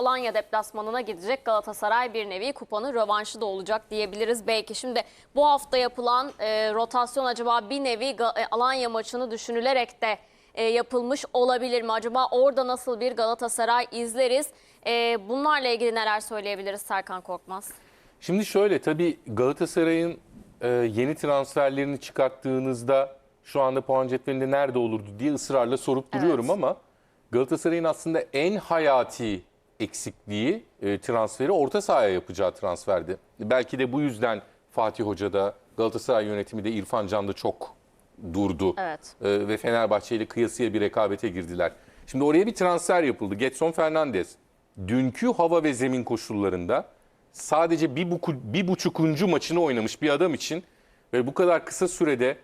Alanya deplasmanına gidecek. Galatasaray bir nevi kupanın rövanşı da olacak diyebiliriz belki. Şimdi bu hafta yapılan e, rotasyon acaba bir nevi e, Alanya maçını düşünülerek de e, yapılmış olabilir mi? Acaba orada nasıl bir Galatasaray izleriz? E, bunlarla ilgili neler söyleyebiliriz Serkan Korkmaz? Şimdi şöyle tabii Galatasaray'ın e, yeni transferlerini çıkarttığınızda şu anda puan cetvelinde nerede olurdu diye ısrarla sorup duruyorum Evet. ama Galatasaray'ın aslında en hayati eksikliği e, transferi orta sahaya yapacağı transferdi. Belki de bu yüzden Fatih Hoca da Galatasaray yönetimi de İrfan Can'da çok durdu. Evet. E, ve Fenerbahçe ile kıyasıya bir rekabete girdiler. Şimdi oraya bir transfer yapıldı. Getson Fernandez. Dünkü hava ve zemin koşullarında sadece bir, buku, bir buçukuncu maçını oynamış bir adam için ve bu kadar kısa sürede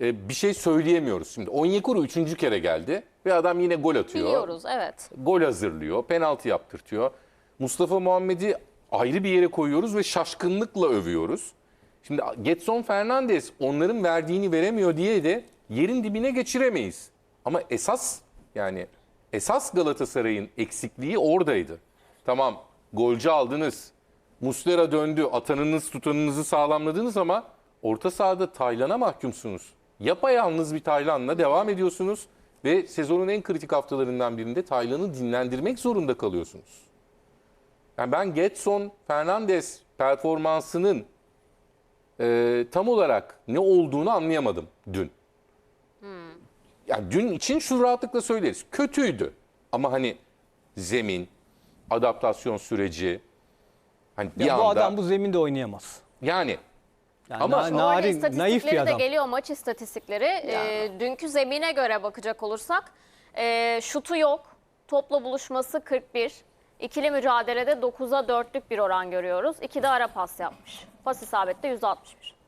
e, bir şey söyleyemiyoruz. Şimdi Onyekuru üçüncü kere geldi ve adam yine gol atıyor. Biliyoruz evet. Gol hazırlıyor, penaltı yaptırtıyor. Mustafa Muhammed'i ayrı bir yere koyuyoruz ve şaşkınlıkla övüyoruz. Şimdi Getson Fernandez onların verdiğini veremiyor diye de yerin dibine geçiremeyiz. Ama esas yani esas Galatasaray'ın eksikliği oradaydı. Tamam golcü aldınız. Muslera döndü. Atanınız tutanınızı sağlamladınız ama orta sahada Taylan'a mahkumsunuz. Yapayalnız bir Taylan'la devam ediyorsunuz ve sezonun en kritik haftalarından birinde Taylan'ı dinlendirmek zorunda kalıyorsunuz. Yani ben Getson Fernandez performansının e, tam olarak ne olduğunu anlayamadım dün. Yani dün için şu rahatlıkla söyleriz. Kötüydü. Ama hani zemin, adaptasyon süreci hani bir Ya bu anda adam bu zeminde oynayamaz. yani Yani Ama na- Orada narin, istatistikleri naif bir de adam. geliyor maç istatistikleri. Ee, dünkü zemine göre bakacak olursak e, şutu yok. Topla buluşması 41. İkili mücadelede 9'a 4'lük bir oran görüyoruz. İki de ara pas yapmış. Pas isabeti de %61.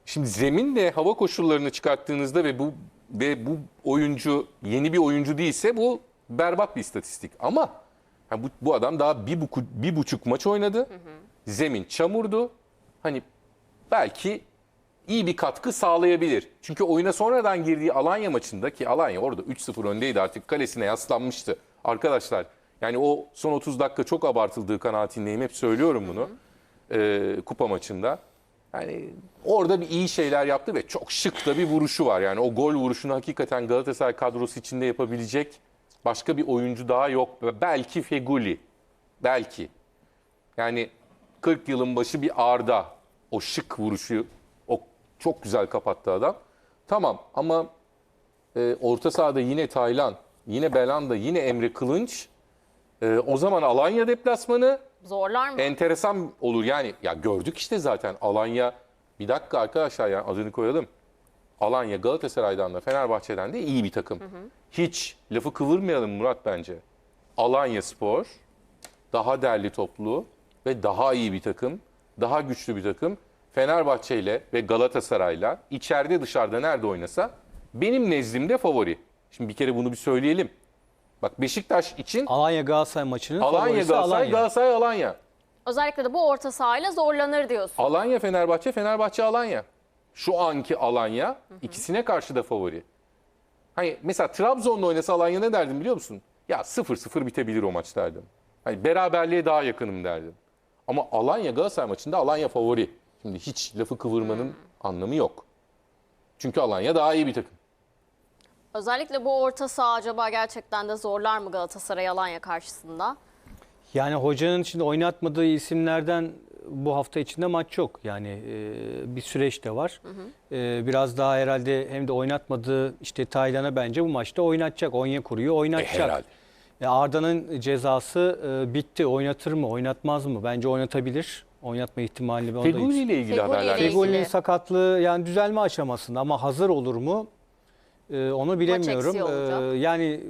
Şimdi zeminle hava koşullarını çıkarttığınızda ve bu ve bu oyuncu yeni bir oyuncu değilse bu berbat bir istatistik. Ama ha bu, bu adam daha bir, buku, bir buçuk maç oynadı. Zemin çamurdu. Hani belki iyi bir katkı sağlayabilir. Çünkü oyuna sonradan girdiği Alanya maçında ki Alanya orada 3-0 öndeydi artık kalesine yaslanmıştı. Arkadaşlar yani o son 30 dakika çok abartıldığı kanaatindeyim. Hep söylüyorum bunu. Ee, kupa maçında. Yani orada bir iyi şeyler yaptı ve çok şık da bir vuruşu var. Yani o gol vuruşunu hakikaten Galatasaray kadrosu içinde yapabilecek başka bir oyuncu daha yok. Belki Feguli. Belki. Yani 40 yılın başı bir Arda. O şık vuruşu çok güzel kapattı adam. Tamam ama e, orta sahada yine Taylan, yine Belanda, yine Emre Kılınç. E, o zaman Alanya deplasmanı Zorlar mı? enteresan olur. Yani ya gördük işte zaten Alanya. Bir dakika arkadaşlar yani adını koyalım. Alanya Galatasaray'dan da Fenerbahçe'den de iyi bir takım. Hiç lafı kıvırmayalım Murat bence. Alanya Spor daha derli toplu ve daha iyi bir takım. Daha güçlü bir takım. Fenerbahçe ile ve Galatasaray'la içeride dışarıda nerede oynasa benim nezdimde favori. Şimdi bir kere bunu bir söyleyelim. Bak Beşiktaş için Alanya Galatasaray maçının Alanya favorisi Galatasaray, Alanya. Galatasaray Alanya. Özellikle de bu orta sahayla zorlanır diyorsun. Alanya Fenerbahçe, Fenerbahçe Alanya. Şu anki Alanya ikisine karşı da favori. Hani mesela Trabzon'la oynasa Alanya ne derdim biliyor musun? Ya 0-0 bitebilir o maç derdim. Hani beraberliğe daha yakınım derdim. Ama Alanya Galatasaray maçında Alanya favori. Şimdi hiç lafı kıvırmanın anlamı yok. Çünkü Alanya daha iyi bir takım. Özellikle bu orta saha acaba gerçekten de zorlar mı Galatasaray Alanya karşısında? Yani hocanın şimdi oynatmadığı isimlerden bu hafta içinde maç yok. Yani e, bir süreç de var. E, biraz daha herhalde hem de oynatmadığı işte Taylan'a bence bu maçta oynatacak. Onyekuru'yu oynatacak. E, herhalde. E, Arda'nın cezası e, bitti. Oynatır mı, oynatmaz mı? Bence oynatabilir. Oynatma ihtimali onda Feguli ile ilgili Feguli haberler. ile ilgili. Fegoli'nin sakatlığı yani düzelme aşamasında ama hazır olur mu? Ee, onu bilemiyorum. eksiği olacak. Ee, yani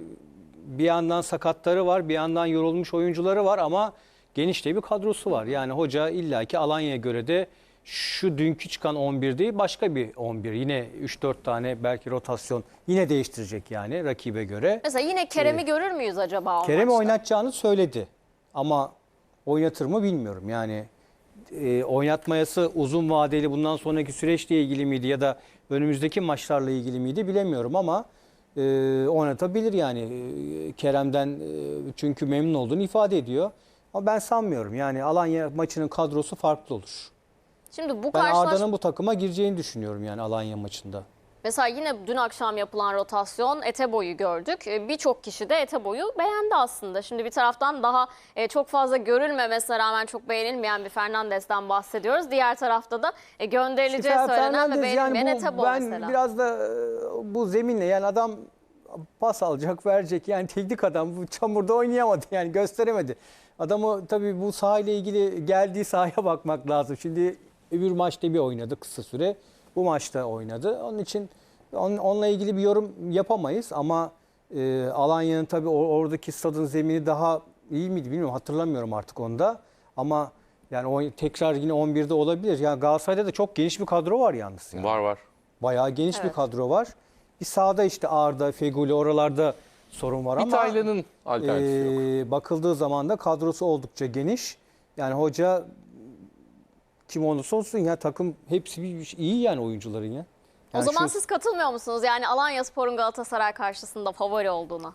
bir yandan sakatları var, bir yandan yorulmuş oyuncuları var ama geniş de bir kadrosu var. Yani hoca illaki Alanya'ya göre de şu dünkü çıkan 11 değil başka bir 11. Yine 3-4 tane belki rotasyon yine değiştirecek yani rakibe göre. Mesela yine Kerem'i görür müyüz acaba o Kerem'i maçta? oynatacağını söyledi. Ama oynatır mı bilmiyorum. Yani e, oynatmayası uzun vadeli bundan sonraki süreçle ilgili miydi ya da önümüzdeki maçlarla ilgili miydi bilemiyorum ama e, oynatabilir yani. E, Kerem'den e, çünkü memnun olduğunu ifade ediyor. Ama ben sanmıyorum. Yani Alanya maçının kadrosu farklı olur. Şimdi bu Ben karşılaş Arda'nın bu takıma gireceğini düşünüyorum yani Alanya maçında. Mesela yine dün akşam yapılan rotasyon Eteboy'u gördük. E, Birçok kişi de Eteboy'u beğendi aslında. Şimdi bir taraftan daha e, çok fazla görülmemesine rağmen çok beğenilmeyen bir Fernandes'ten bahsediyoruz. Diğer tarafta da e, gönderileceği Fer- söylenen ve Fernandes beğenilmeyen yani bu, Eteboy ben mesela. biraz da bu zeminle yani adam pas alacak verecek yani teknik adam bu çamurda oynayamadı yani gösteremedi. Adamı tabii bu sahayla ilgili geldiği sahaya bakmak lazım. Şimdi öbür maçta bir oynadı kısa süre. Bu maçta oynadı. Onun için on- onunla ilgili bir yorum yapamayız ama e, Alanya'nın tabii or- oradaki stadın zemini daha iyi miydi bilmiyorum hatırlamıyorum artık onda. Ama yani o tekrar yine 11'de olabilir. Yani Galatasaray'da da çok geniş bir kadro var yalnız. yani. Var var. Bayağı geniş bir Evet. kadro var. Bir sağda işte Arda, Feguli oralarda sorun var ama İtalya'nın alternatifi yok. e, bakıldığı zaman da kadrosu oldukça geniş. Yani hoca kim olursa olsun ya takım hepsi bir, iyi yani oyuncuların ya. o Yani zaman şu- siz katılmıyor musunuz? Yani Alanya Spor'un Galatasaray karşısında favori olduğuna.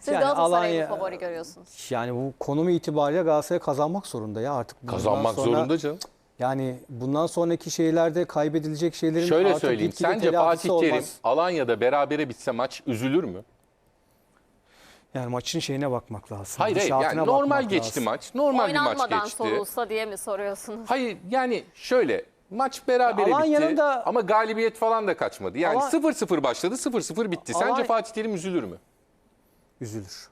Siz Yani Galatasaray'ı favori görüyorsunuz? yani bu konumu itibariyle Galatasaray kazanmak zorunda ya artık. bundan Kazanmak sonra- zorunda canım. Yani bundan sonraki şeylerde kaybedilecek şeylerin Şöyle artık söyleyeyim. Sence Fatih Terim olmaz. Alanya'da berabere bitse maç üzülür mü? Yani maçın şeyine bakmak lazım. Hayır hayır. Yani normal geçti lazım. maç. Normal bir maç Oynanmadan geçti. sorulsa diye mi soruyorsunuz? Hayır yani şöyle maç berabere bitti da- ama galibiyet falan da kaçmadı. Yani Alan- 0-0 başladı 0-0 bitti. Sence Alanya- Fatih Terim üzülür mü? Üzülür.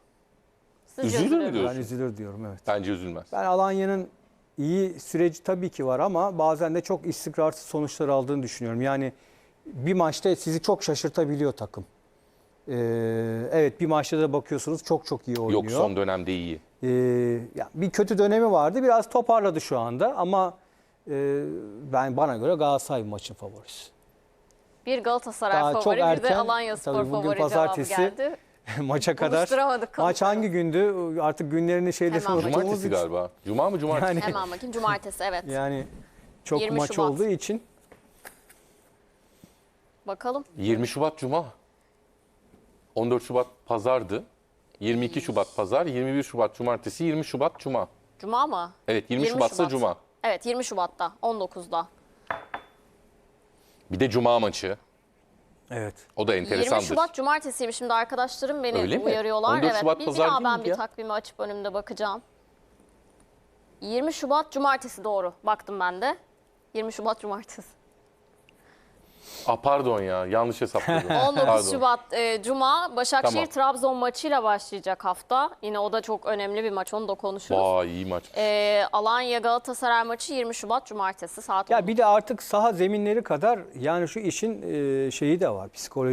Siz Üzülür mü üzülür diyorsun? Ben üzülür diyorum evet. Bence üzülmez. Ben Alanya'nın iyi süreci tabii ki var ama bazen de çok istikrarsız sonuçlar aldığını düşünüyorum. Yani bir maçta sizi çok şaşırtabiliyor takım. Ee, evet bir maçta da bakıyorsunuz çok çok iyi oynuyor. Yok son dönemde iyi. Ee, ya bir kötü dönemi vardı. Biraz toparladı şu anda ama e, ben bana göre Galatasaray maçın favorisi. Bir Galatasaray Daha çok favori bir de erken, Alanya Spor tabii bugün favori pazartesi. cevabı geldi. Maça kadar. Maç hangi gündü? Artık günlerini şeyleri Hemen bakayım. unuttuğumuz Cumartesi için. galiba. Cuma mı cumartesi? Yani, Hemen bakayım cumartesi evet. yani çok 20 maç Şubat. olduğu için Bakalım. 20 Şubat Cuma. 14 Şubat Pazardı. 22 Şubat Pazar, 21 Şubat Cumartesi, 20 Şubat Cuma. Cuma mı? Evet 20, 20 Şubat'sa Şubat. Cuma. Evet 20 Şubat'ta 19'da. Bir de Cuma maçı. evet. O da 20 enteresandır. Şubat cumartesiymiş şimdi arkadaşlarım beni Öyle mi? uyarıyorlar. 14 evet Şubat bir pazar daha ben bir ya? takvimi açıp önümde bakacağım. 20 Şubat cumartesi doğru. Baktım ben de. 20 Şubat cumartesi. Aa, pardon ya yanlış hesapladım. 19 Pardon. Şubat e, Cuma Başakşehir Tamam. Trabzon maçıyla başlayacak hafta. Yine o da çok önemli bir maç onu da konuşuruz. Vay iyi maç. E, Alanya Galatasaray maçı 20 Şubat Cumartesi saat Ya 10'da. bir de artık saha zeminleri kadar yani şu işin e, şeyi de var. Psikoloji